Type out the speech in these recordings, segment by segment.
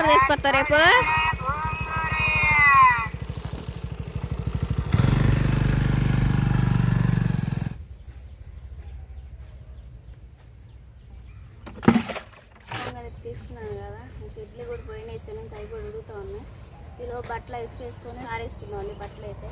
కూర తీసుకొస్తా రేపు. తీసుకున్నాను కదా. ఇంక ఇడ్లీ కూడా పోయిన వేసాను ఇంకా అవి కూడా ఉడుగుతా ఉన్నాయి ఈలో బట్టలు అయితే వేసుకొని ఆరేసుకున్నాం బట్టలు అయితే.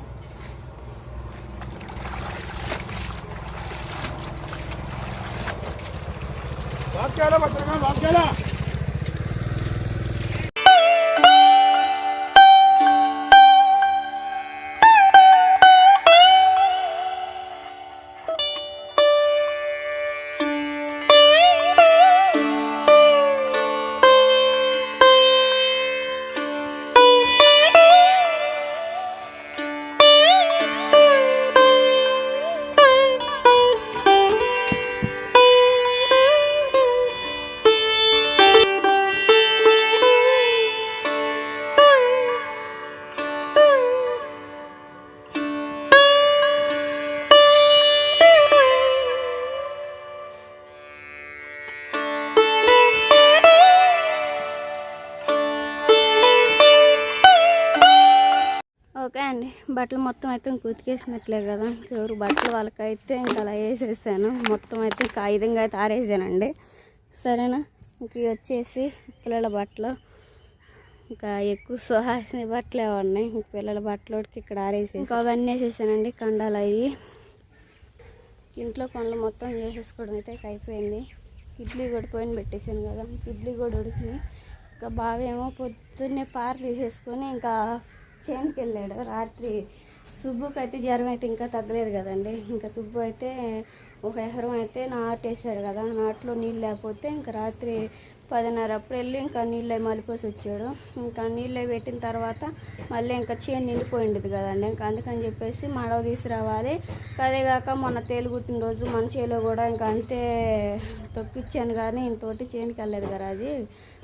ఓకే అండి. బట్టలు మొత్తం అయితే ఇంక ఉతికేసినట్లే కదా. ఎవరు బట్టలు వాళ్ళకైతే ఇంకా అలా వేసేసాను. మొత్తం అయితే ఇంకా ఆ అయితే ఆరేసానండి. సరేనా? ఇంక వచ్చేసి పిల్లల బట్టలు. ఇంకా ఎక్కువ సుహాసిన బట్టలు ఉన్నాయి. ఇంక పిల్లల బట్టలోకి ఇక్కడ ఆరేసి ఇంకా అవన్నీ వేసేసానండి. కండాలు అవి ఇంట్లో పనులు మొత్తం చేసేసుకోవడం అయితే అయిపోయింది. ఇడ్లీ కూడా పోయిన పెట్టేసాను కదా. ఇడ్లీ కూడా ఉడికింది. ఇంకా బావేమో పొద్దున్నే పార తీసేసుకొని ఇంకా చేనుకి వెళ్ళాడు రాత్రి సుబ్బుకి అయితే జ్వరం అయితే ఇంకా తగ్గలేదు కదండి. ఇంకా సుబ్బు అయితే ఒక ఎకరం అయితే నాటేసాడు కదా. నాట్లో నీళ్ళు లేకపోతే ఇంకా రాత్రి పదిన్నర అప్పుడు వెళ్ళి ఇంకా నీళ్ళు మలిపోసి వచ్చాడు. ఇంకా నీళ్ళు పెట్టిన తర్వాత మళ్ళీ ఇంకా చేను నిండిపోయింది కదండి. ఇంకా అందుకని చెప్పేసి మడవ తీసుకురావాలి. అదేగాక మొన్న తేలి కుట్టిన రోజు మన చేలో కూడా ఇంకా అంతే తొక్కిచ్చాను కానీ ఇంతోటి చేనుకి వెళ్ళలేదు కదా అది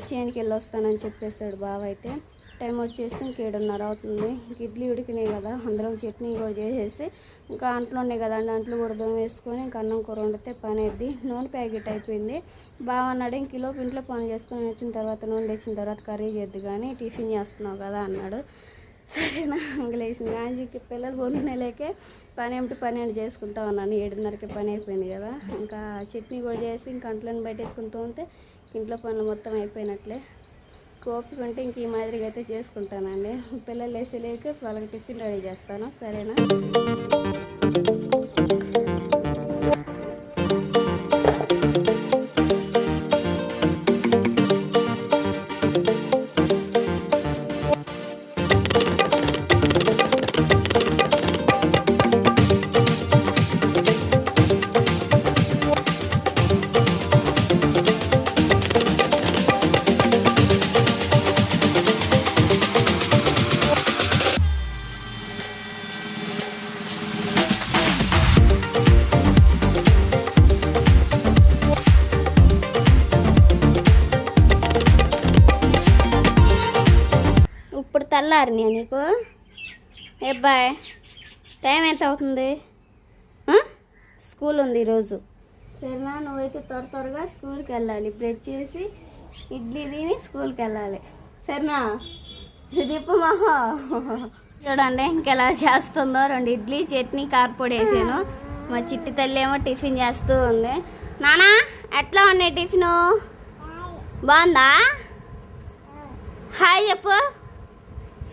చేనుకి వెళ్ళి వస్తానని చెప్పేస్తాడు బావ అయితే. టైం వచ్చేసి ఇంక ఏడున్నర అవుతుంది. ఇంక ఇడ్లీ ఉడికినాయి కదా అందులో చట్నీ కూడా చేసేసి ఇంకా అంట్లు ఉన్నాయి కదా అండి అంట్లు కూడా వేసుకొని ఇంకా అన్నం కూర వండితే పని అయింది నూనె ప్యాకెట్ అయిపోయింది. బాగా అన్నాడు ఇంక ఇంట్లో పని చేసుకొని వచ్చిన తర్వాత నూనె తెచ్చిన తర్వాత కర్రీ చేద్దు కానీ టిఫిన్ చేస్తున్నావు కదా అన్నాడు. సరేనా ఇంక లేచిన గాంజీకి పిల్లలు పొందినలేకే పని ఏమిటి పని ఏంటి చేసుకుంటా ఉన్నాను. ఏడున్నరకి పని అయిపోయింది కదా. ఇంకా చట్నీ కూడా చేసి ఇంకా అంట్లను బయటేసుకుంటూ ఉంటే ఇంట్లో పనులు మొత్తం అయిపోయినట్లే. ఓపిక ఉంటే ఇంక ఈ మాదిరిగా అయితే చేసుకుంటానండి. పిల్లలు వేసేలేక లేక వాళ్ళకి టిఫిన్ రెడీ చేస్తాను. సరేనా? ఇప్పుడు నీకు? ఏ బాయ్ టైం ఎంత అవుతుంది? స్కూల్ ఉంది ఈరోజు. సరేనా నువ్వైతే త్వర త్వరగా స్కూల్కి వెళ్ళాలి. బ్రెడ్ చేసి ఇడ్లీ తిని స్కూల్కి వెళ్ళాలి. సరేనా? దీప మహా చూడండి ఇంకెలా చేస్తుందో. రెండు ఇడ్లీ చట్నీ కారపొడి వేసాను. మా చిట్టి తల్లి ఏమో టిఫిన్ చేస్తూ ఉంది. నానా ఎట్లా ఉన్నాయి టిఫిను? బాగుందా? హాయ్ చెప్పు.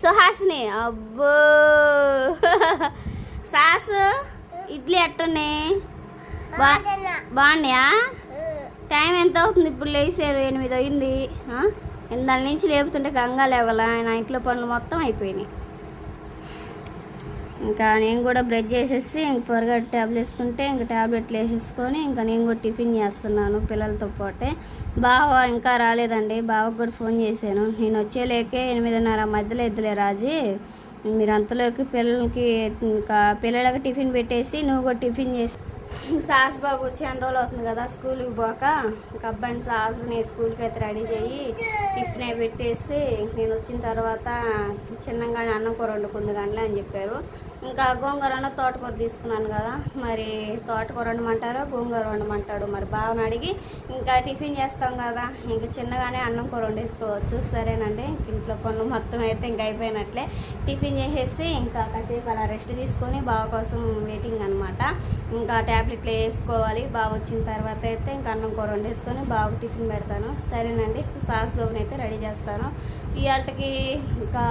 సుహాసిని అబ్బో. సాసు ఇడ్లీ ఎట్టున్నాయి బా బాగున్నాయా? టైం ఎంత అవుతుంది ఇప్పుడు లేచారు? ఎనిమిది అయింది. ఇందాల నుంచి లేపుతుంటే గంగా లేవలా? నా ఇంట్లో పనులు మొత్తం అయిపోయినాయి. ఇంకా నేను కూడా బ్రష్ చేసేసి ఇంక త్వరగా ట్యాబ్లెట్స్ ఉంటే ఇంక ట్యాబ్లెట్లు వేసేసుకొని ఇంకా నేను కూడా టిఫిన్ చేస్తున్నాను పిల్లలతో పాటే. బావ ఇంకా రాలేదండి. బావకు కూడా ఫోన్ చేశాను. నేను వచ్చేలేకే ఎనిమిదిన్నర మధ్యలో ఎద్దులే రాజీ. మీరు అంతలోకి పిల్లలకి ఇంకా పిల్లలకి టిఫిన్ పెట్టేసి నువ్వు కూడా టిఫిన్ చేసి సాస్ బాబు వచ్చి ఎన్ని రోజులు అవుతుంది కదా స్కూల్కి పోక? ఇంకా అబ్బాయిని సాస్ని స్కూల్కి అయితే రెడీ చేయి. టిఫిన్ పెట్టేసి నేను వచ్చిన తర్వాత చిన్నగా అన్నం కూర వండుకుంది కానీ అని చెప్పారు. ఇంకా గోంగూరను తోటకూర తీసుకున్నాను కదా మరి తోటకూర వండమంటారో గోంగూర వండమంటాడు. మరి బావని అడిగి ఇంకా టిఫిన్ చేస్తాం కదా ఇంకా చిన్నగానే అన్నం కూర వండేసుకోవచ్చు. సరేనండి ఇంట్లో పనులు మొత్తం అయితే ఇంకా అయిపోయినట్లే. టిఫిన్ చేసేసి ఇంకా కాసేపు అలా రెస్ట్ తీసుకొని బావ కోసం వెయిటింగ్ అనమాట ఇంకా ట్యాబ్లెట్లు వేసుకోవాలి. బావ వచ్చిన తర్వాత అయితే ఇంకా అన్నం కూర వండేసుకొని బావకు టిఫిన్ పెడతాను. సరేనండి సాస్ బాబుని అయితే రెడీ చేస్తాను. ఇవాళకి ఇంకా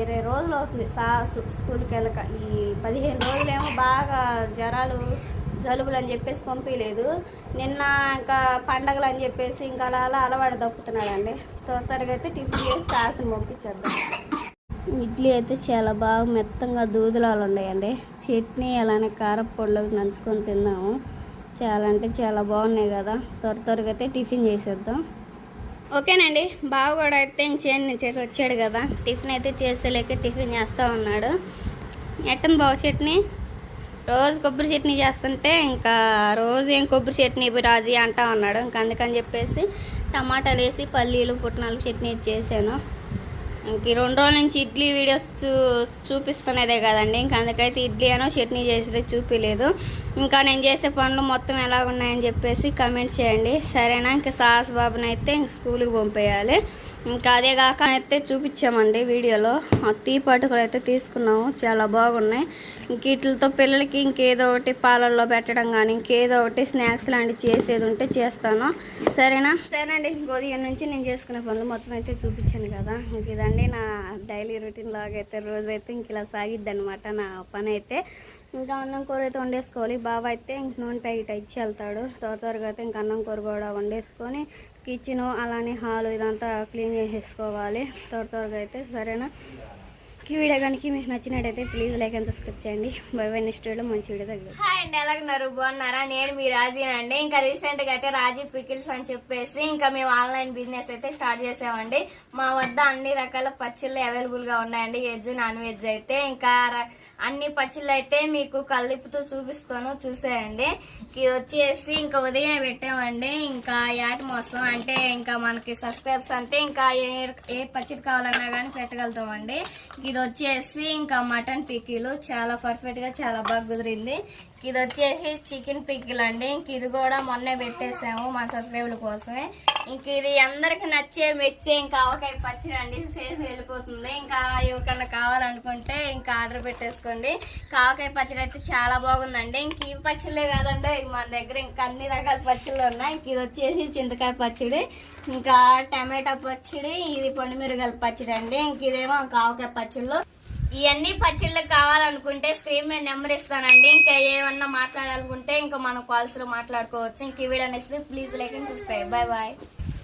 ఇరవై రోజులు అవుతుంది. సాస్ స్కూల్కి వెళ్ళక ఈ పదిహేను రోజులేమో బాగా జ్వరాలు జలుబులు అని చెప్పేసి పంపించలేదు నిన్న ఇంకా పండగలు అని చెప్పేసి ఇంకా అలా అలా అలవాటు తప్పుతున్నాడండి త్వర త్వరగా అయితే టిఫిన్ చేసి సాస్ని పంపించేద్దాం. ఇడ్లీ అయితే చాలా బాగా మెత్తంగా దూదులాలు ఉన్నాయండి. చట్నీ అలానే కారపొడిలోకి నంచుకొని తిందాము చాలా అంటే చాలా బాగున్నాయి కదా. త్వర త్వరగా అయితే టిఫిన్ చేసేద్దాం. ఓకేనండి. బావ కూడా అయితే ఇంక వచ్చాడు కదా. టిఫిన్ అయితే చేసేలేక టిఫిన్ చేస్తూ ఉన్నాడు. ఎట్టం బావ చట్నీ? రోజు కొబ్బరి చట్నీ చేస్తుంటే ఇంకా రోజు ఏం కొబ్బరి చట్నీ రాజీ అంటా ఉన్నాడు. ఇంకా అందుకని చెప్పేసి టమాటాలు వేసి పల్లీలు పుట్నాలు చట్నీ చేశాను. ఇంక ఈ రెండు రోజుల నుంచి ఇడ్లీ వీడియోస్ చూ చూపిస్తున్నదే కదండి. ఇంకా అందుకైతే ఇడ్లీ అనో చట్నీ చేసేది చూపించలేదు ఇంకా నేను చేసే పనులు మొత్తం ఎలా ఉన్నాయని చెప్పేసి కమెంట్ చేయండి. సరేనా? ఇంకా సాహస్ బాబునైతే ఇంక స్కూల్కి పంపేయాలి. ఇంకా అదే కాక అయితే చూపించామండి వీడియోలో. ఆ టీ అయితే తీసుకున్నాము. చాలా బాగున్నాయి. ఇంక వీటితో పిల్లలకి ఇంకేదో ఒకటి పాలల్లో పెట్టడం కానీ ఇంకేదో ఒకటి స్నాక్స్ లాంటివి చేసేది ఉంటే చేస్తాను. సరేనా? సరేనండి. ఉదయం నుంచి నేను చేసుకునే పనులు మొత్తం అయితే చూపించాను కదా. ఇంక ఇదండి నా డైలీ రొటీన్ లాగా అయితే రోజైతే ఇంక ఇలా సాగిద్ది అనమాట నా పని అయితే ఇంకా అన్నం కూర అయితే వండేసుకోవాలి. బాబా అయితే ఇంక నూనె ప్యాకెట్ ఇచ్చి వెళ్తాడు. త్వర త్వరగా అయితే ఇంక అన్నం కూర కూడా వండేసుకొని కిచెను అలానే హాల్ ఇదంతా క్లీన్ చేసేసుకోవాలి. త్వర త్వరగా అయితే సరేనా? ఈ వీడియో కనుక మీకు నచ్చినట్టయితే ప్లీజ్ లైక్ అండ్ సబ్స్క్రైబ్ చేయండి. బై బై నెక్స్ట్ వీడియో మంచి వీడియో తగ్గదు హాయ్ అండి ఎలాగున్నారు? బాగున్నారా? నేను మీ రాజీనండి ఇంకా రీసెంట్గా అయితే రాజీ పికిల్స్ అని చెప్పేసి ఇంకా మేము ఆన్లైన్ బిజినెస్ అయితే స్టార్ట్ చేసామండి. మా వద్ద అన్ని రకాల పచ్చళ్ళు అవైలబుల్గా ఉన్నాయండి. వెజ్ నాన్ వెజ్ అయితే ఇంకా అన్ని పచ్చళ్ళు అయితే మీకు కలుపుతూ చూపిస్తాను చూసేయండి. ఇది వచ్చేసి ఇంకా ఉదయం పెట్టామండి. ఇంకా యాటి మోసం అంటే ఇంకా మనకి సబ్స్క్రైబ్స్ అంటే ఇంకా ఏ ఏ పచ్చడి కావాలన్నా కానీ పెట్టగలుగుతామండి. ఇది వచ్చేసి ఇంకా మటన్ పిక్కీలు. చాలా పర్ఫెక్ట్గా చాలా బాగా కుదిరింది. ఇది వచ్చేసి చికెన్ పిక్కిల్ అండి. ఇంక ఇది కూడా మొన్నే పెట్టేసాము మా సబ్స్క్రైబర్ల కోసమే. ఇంక ఇది అందరికి నచ్చే మెచ్చే ఇంకా ఆవకాయ పచ్చడి అండి. చేసి వెళ్ళిపోతుంది. ఇంకా ఎవరికన్నా కావాలనుకుంటే ఇంకా ఆర్డర్ పెట్టేసుకోండి. ఇంకా ఆవకాయ పచ్చడి అయితే చాలా బాగుందండి. ఇంక ఈ పచ్చళ్ళే కాదండి మన దగ్గర ఇంకా అన్ని రకాల పచ్చళ్ళు ఉన్నాయి. ఇంక ఇది వచ్చేసి చింతకాయ పచ్చడి ఇంకా టమాటా పచ్చడి ఇది పండుమిరగాయల పచ్చడి అండి. ఇంక ఇదేమో కావకాయ పచ్చళ్ళు. ఇవన్నీ పచ్చళ్ళు కావాలనుకుంటే స్క్రీన్ మీద నెంబర్ ఇస్తానండి. ఇంకా ఏమన్నా మాట్లాడాలనుకుంటే ఇంకా మనం కాల్స్లో మాట్లాడుకోవచ్చు. ఇంక ఈ వీడియో అనేసి please like and subscribe. Bye bye.